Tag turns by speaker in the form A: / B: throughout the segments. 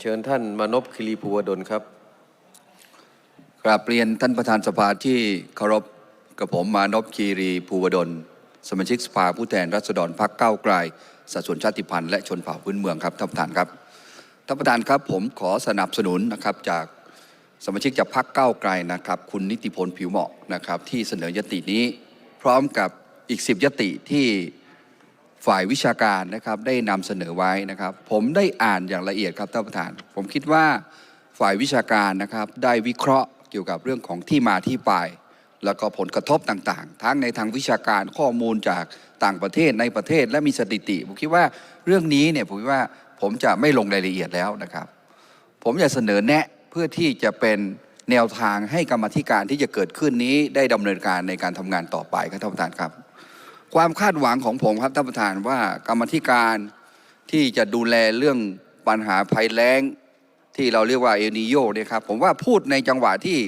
A: เชิญท่านมานพคิรีภูวดลครับ
B: กราบเรียนท่านประธานสภาที่เคารพกับผมมานพคีรีภูวดล สมาชิกสภาผู้แทนราษฎรพรรคก้าวไกลสัดส่วนชาติพันธุ์และชนเผ่าพื้นเมืองครับท่านประธานครับท่านประธานครับผมขอสนับสนุนนะครับจากสมาชิกจากพรรคก้าวไกลนะครับ คุณนิติพลผิวเหมาะนะครับที่เสนอยตินี้ พร้อมกับอีก 10 ยติที่ ฝ่ายวิชาการนะครับได้นำเสนอไว้นะครับ ผมได้อ่านอย่างละเอียดครับท่านประธาน ผมคิดว่าฝ่ายวิชาการนะครับได้วิเคราะห์เกี่ยวกับเรื่องของที่มาที่ไป แล้วก็ผลกระทบต่างๆ ทั้งในทางวิชาการข้อมูลจากต่างประเทศในประเทศและมีสถิติ ผมคิดว่าเรื่องนี้เนี่ยผมว่าผมจะไม่ลงรายละเอียดแล้วนะครับ ผมอยากเสนอแนะเพื่อที่จะเป็นแนวทางให้กรรมธิการที่จะเกิดขึ้นนี้ได้ดำเนินการในการทำงานต่อไปครับท่านประธานครับ ความคาดหวังของผมครับท่านประธานว่ากรรมธิการที่จะดูแลเรื่องปัญหาภัยแล้ง ที่เราเรียกว่าเอลนิโยเนี่ยครับผมว่าพูดในจังหวะที่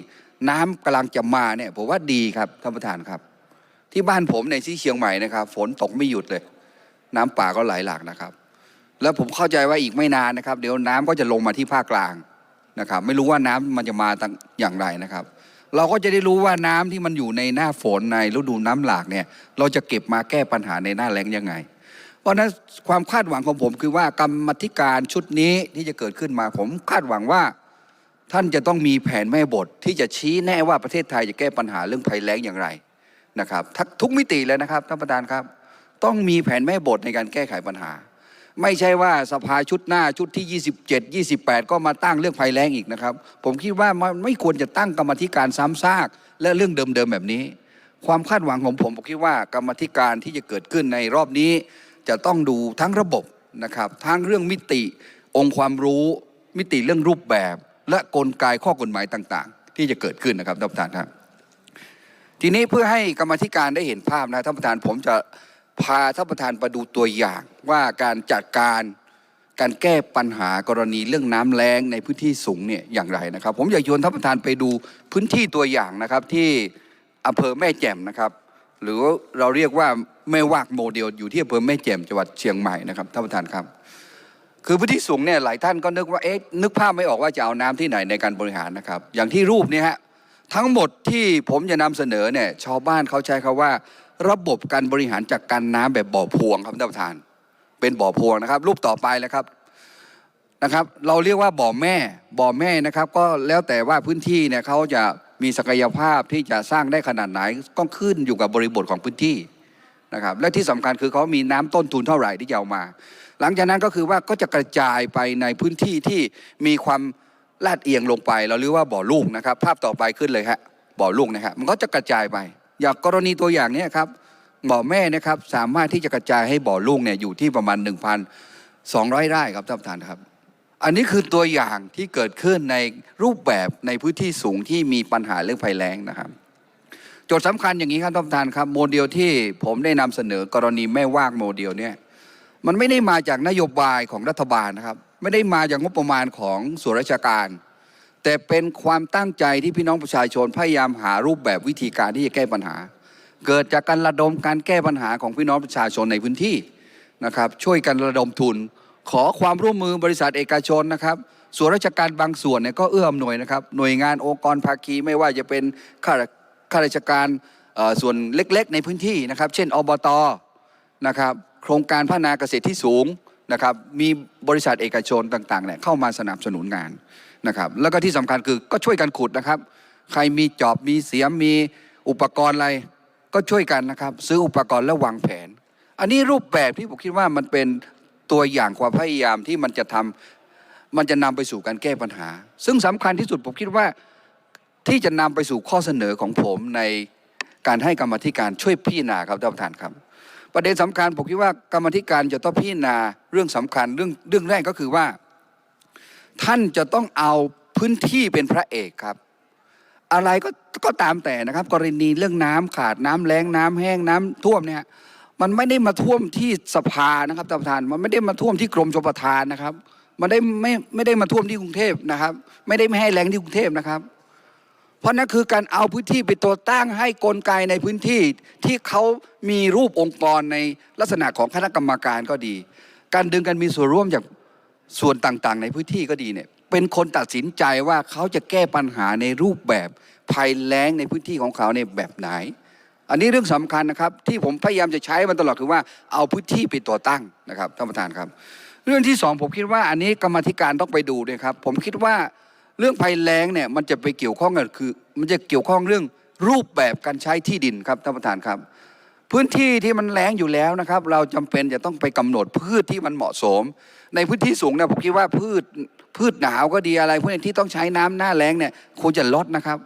B: น้ำกำลังจะมาเนี่ยผมว่าดีครับท่านประธานครับ ที่บ้านผมในที่เชียงใหม่นะครับ ฝนตกไม่หยุดเลย น้ำป่าก็ไหลหลากนะครับ แล้วผมเข้าใจว่าอีกไม่นานนะครับ เดี๋ยวน้ำก็จะลงมาที่ภาคกลางนะครับ ไม่รู้ว่าน้ำมันจะมาตั้งอย่างไรนะครับ เราก็จะได้รู้ว่าน้ำที่มันอยู่ในหน้าฝนในฤดูน้ำหลากเนี่ย เราจะเก็บมาแก้ปัญหาในหน้าแล้งยังไง เพราะฉะนั้นความคาดหวังของผมคือว่ากรรมธิการชุดนี้ที่จะเกิดขึ้นมาผมคาดหวังว่า ท่านจะต้องมีแผนแม่บทที่จะชี้แน่ว่าประเทศไทยจะแก้ปัญหาเรื่องภัยแล้งอย่างไรนะครับทุกมิติเลยนะครับท่านประธานครับ ต้องมีแผนแม่บทในการแก้ไขปัญหา ไม่ใช่ว่าสภาชุดหน้าชุดที่ 27 28 ก็มาตั้งเรื่องภัยแล้งอีกนะครับ ผมคิดว่ามันไม่ควรจะตั้งกรรมธิการซ้ำซาก และเรื่องเดิมๆแบบนี้ ความคาดหวังของผมผมคิดว่ากรรมธิการที่จะเกิดขึ้นในรอบนี้ จะต้องดูทั้งระบบนะครับทั้งเรื่องมิติองค์ความรู้ มิติเรื่องรูปแบบ และกลไกข้อกฎหมายต่างๆ ที่จะเกิดขึ้นนะครับท่านประธานครับทีนี้เพื่อให้กรรมธิการได้เห็นภาพนะท่านประธานผมจะ พาท่านประธานไปดูตัวอย่างว่าการจัดการการแก้ปัญหากรณีเรื่องน้ำแล้งในพื้นที่สูงเนี่ยอย่างไรนะครับ ผมอยากชวนท่านประธานไปดูพื้นที่ตัวอย่างนะครับที่อำเภอแม่แจ่มนะครับ หรือเราเรียกว่าแม่วากโมเดลอยู่ที่อำเภอแม่แจ่มจังหวัดเชียงใหม่นะครับท่านประธานครับ คือพื้นที่สูงเนี่ยหลายท่านก็นึกว่าเอ๊ะนึกภาพไม่ออกว่าจะเอาน้ำที่ไหนในการบริหารนะครับ อย่างที่รูปนี่ยฮะทั้งหมดที่ผมจะนำเสนอเนี่ยชาวบ้านเขาใช้คาว่า ระบบการบริหารจัดการน้ำแบบบ่อพวงครับท่านประธาน เป็นบ่อพวงนะครับ รูปต่อไปแล้วครับนะครับ เราเรียกว่าบ่อแม่บ่อแม่นะครับ ก็แล้วแต่ว่าพื้นที่เนี่ยเขาจะมีศักยภาพที่จะสร้างได้ขนาดไหนก็ขึ้นอยู่กับบริบทของพื้นที่นะครับ และที่สำคัญคือเขามีน้ำต้นทุนเท่าไหร่ที่จะเอามา หลังจากนั้นก็คือว่าก็จะกระจายไปในพื้นที่ที่มีความลาดเอียงลงไป เราเรียกว่าบ่อลูกนะครับ ภาพต่อไปขึ้นเลยฮะบ่อลูกนะครับมันก็จะกระจายไป อย่างกรณีตัวอย่างนี้ครับบ่อแม่นะครับสามารถที่จะกระจายให้บ่อลูกเนี่ยอยู่ที่ประมาณ 1,200 ไร่ครับท่านประธานครับ อันนี้คือตัวอย่างที่เกิดขึ้นในรูปแบบในพื้นที่สูงที่มีปัญหาเรื่องภัยแล้งนะครับโจทย์สำคัญอย่างนี้ครับท่านประธานครับ โมเดลที่ผมได้นำเสนอกรณีแม่ว่างโมเดลเนี่ยมันไม่ได้มาจากนโยบายของรัฐบาลนะครับ ไม่ได้มาจากงบประมาณของส่วนราชการ แต่เป็นความตั้งใจที่พี่น้องประชาชนพยายามหารูปแบบวิธีการที่จะแก้ปัญหา เกิดจากการระดมการแก้ปัญหาของพี่น้องประชาชนในพื้นที่นะครับ ช่วยกันระดมทุน ขอความร่วมมือบริษัทเอกชนนะครับส่วนราชการบางส่วนเนี่ยก็เอื้ออำนวยนะครับ หน่วยงานองค์กรภาคีไม่ว่าจะเป็นข้าราข้าราชการส่วนเล็กๆ ในพื้นที่นะครับ เช่นอบตนะครับ โครงการพัฒนาเกษตรที่สูงนะครับ มีบริษัทเอกชนต่างๆเนี่ยเข้ามาสนับสนุนงาน นะครับแล้วก็ที่สำคัญคือก็ช่วยกันขุดนะครับ ใครมีจอบมีเสียมมีอุปกรณ์อะไร ก็ช่วยกันนะครับ ซื้ออุปกรณ์แล้ววางแผน อันนี้รูปแบบที่ผมคิดว่ามันเป็นตัวอย่างความพยายามที่มันจะทำมันจะนำไปสู่การแก้ปัญหา ซึ่งสำคัญที่สุดผมคิดว่าที่จะนำไปสู่ข้อเสนอของผมในการให้กรรมธิการช่วยพิจารณาครับท่านประธานครับ ประเด็นสำคัญผมคิดว่ากรรมธิการจะต้องพิจารณาเรื่องสำคัญเรื่องเรื่องแรกก็คือว่า ท่านจะต้องเอาพื้นที่เป็นพระเอกครับ อะไรก็ก็ตามแต่นะครับ กรณีเรื่องน้ำขาดน้ำแล้งน้ำแห้งน้ำท่วมเนี่ยมันไม่ได้มาท่วมที่สภานะครับท่านประธาน มันไม่ได้มาท่วมที่กรมชลประทานนะครับ มันได้ไม่ไม่ได้มาท่วมที่กรุงเทพนะครับ ไม่ได้ไม่ให้แรงที่กรุงเทพนะครับ เพราะนั่นคือการเอาพื้นที่ไปตัวตั้งให้กลไกในพื้นที่ที่เขามีรูปองค์กรในลักษณะของคณะกรรมการก็ดี การดึงกันมีส่วนร่วมจาก ส่วนต่างๆ ในพื้นที่ก็ดีเนี่ยเป็นคนตัดสินใจว่าเขาจะแก้ปัญหาในรูปแบบภัยแล้งในพื้นที่ของเขาในแบบไหน อันนี้เรื่องสำคัญนะครับ ที่ผมพยายามจะใช้มันตลอดคือว่าเอาพื้นที่เป็นตัวตั้งนะครับท่านประธานครับ เรื่องที่สองผมคิดว่าอันนี้กรรมธิการต้องไปดูด้วยครับ ผมคิดว่าเรื่องภัยแล้งเนี่ยมันจะไปเกี่ยวข้องกับคือ มันจะเกี่ยวข้องเรื่องรูปแบบการใช้ที่ดินครับท่านประธานครับ พื้นที่ที่มันแล้งอยู่แล้วนะครับ เราจำเป็นจะต้องไปกำหนดพืชที่มันเหมาะสม ในพื้นที่สูงเนี่ยผมคิดว่าพืชพืชหนาวก็ดีอะไรพวกนี้ที่ต้องใช้น้ำหน้าแล้งเนี่ยควรจะลดนะครับ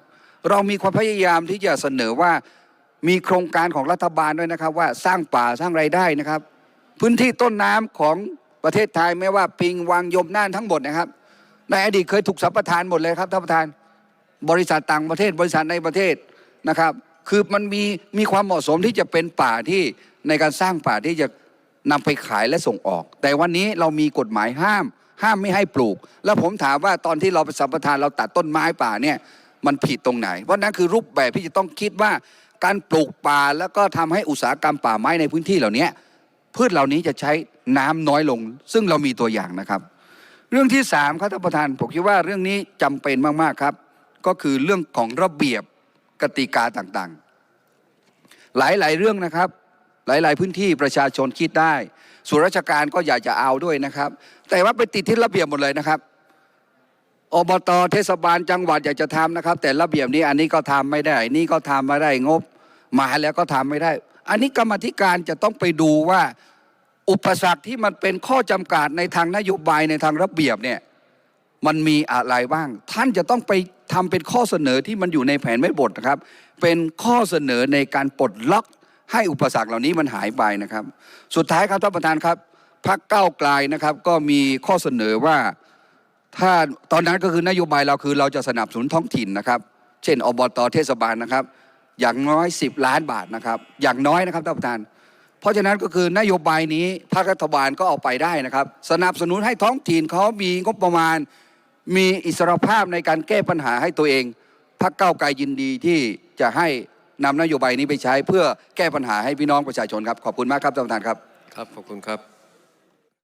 B: เรามีความพยายามที่จะเสนอว่ามีโครงการของรัฐบาลด้วยนะครับ ว่าสร้างป่าสร้างไรายได้นะครับ พื้นที่ต้นน้ำของประเทศไทยไม่ว่าปิงวังยมน่านทั้งหมดนะครับ ในอดีตเคยถูกสัมปทานหมดเลยครับท่านประธาน บริษัทต่างประเทศบริษัทในประเทศนะครับ คือมันมีมีความเหมาะสมที่จะเป็นป่าที่ในการสร้างป่าที่จะนำไปขายและส่งออก แต่วันนี้เรามีกฎหมายห้าม ห้ามไม่ให้ปลูก แล้วผมถามว่าตอนที่เราไปสัมปทานเราตัดต้นไม้ป่าเนี่ยมันผิดตรงไหน เพราะนั้นคือรูปแบบที่จะต้องคิดว่าการปลูกป่าแล้วก็ทำให้อุตสาหกรรมป่าไม้ในพื้นที่เหล่านี้พืชเหล่านี้จะใช้น้ำน้อยลง ซึ่งเรามีตัวอย่างนะครับ เรื่องที่สามครับท่านประธานผมคิดว่าเรื่องนี้จำเป็นมากๆครับ ก็คือเรื่องของระเบียบ กติกาต่างๆ หลายๆเรื่องนะครับ หลายๆพื้นที่ประชาชนคิดได้ ส่วนราชการก็อยากจะเอาด้วยนะครับ แต่ว่าไปติดที่ระเบียบหมดเลยนะครับอบตเทศบาลจังหวัดอยากจะทำนะครับ แต่ระเบียบนี้อันนี้ก็ทำไม่ได้ นี่ก็ทำไม่ได้งบมาแล้วก็ทำไม่ได้ อันนี้กรรมธิการจะต้องไปดูว่า อุปสรรคที่มันเป็นข้อจำกัดในทางนโยบายในทางระเบียบเนี่ยมันมีอะไรบ้าง ท่านจะต้องไป ทำเป็นข้อเสนอที่มันอยู่ในแผนไม่บทนะครับ เป็นข้อเสนอในการปลดล็อกให้อุปสรรคเหล่านี้มันหายไปนะครับ สุดท้ายครับท่านประธานครับพรรคก้าวไกลนะครับ ก็มีข้อเสนอว่าถ้าตอนนั้นก็คือนโยบายเราคือเราจะสนับสนุนท้องถิ่นนะครับ เช่นอบตเทศบาลนะครับ อย่างน้อย 10 ล้านบาทนะครับ อย่างน้อยนะครับท่านประธาน เพราะฉะนั้นก็คือนโยบายนี้ภาครัฐบาลก็เอาไปได้นะครับ สนับสนุนให้ท้องถิ่นเขามีงบประมาณ มีอิสรภาพในการแก้ปัญหาให้ตัวเองพรรคเก้าไกลยินดีที่จะให้นำนโยบายนี้ไปใช้ เพื่อแก้ปัญหาให้พี่น้องประชาชนครับ ขอบคุณมากครับท่านประธานครับ
A: ครับ ขอบคุณครับ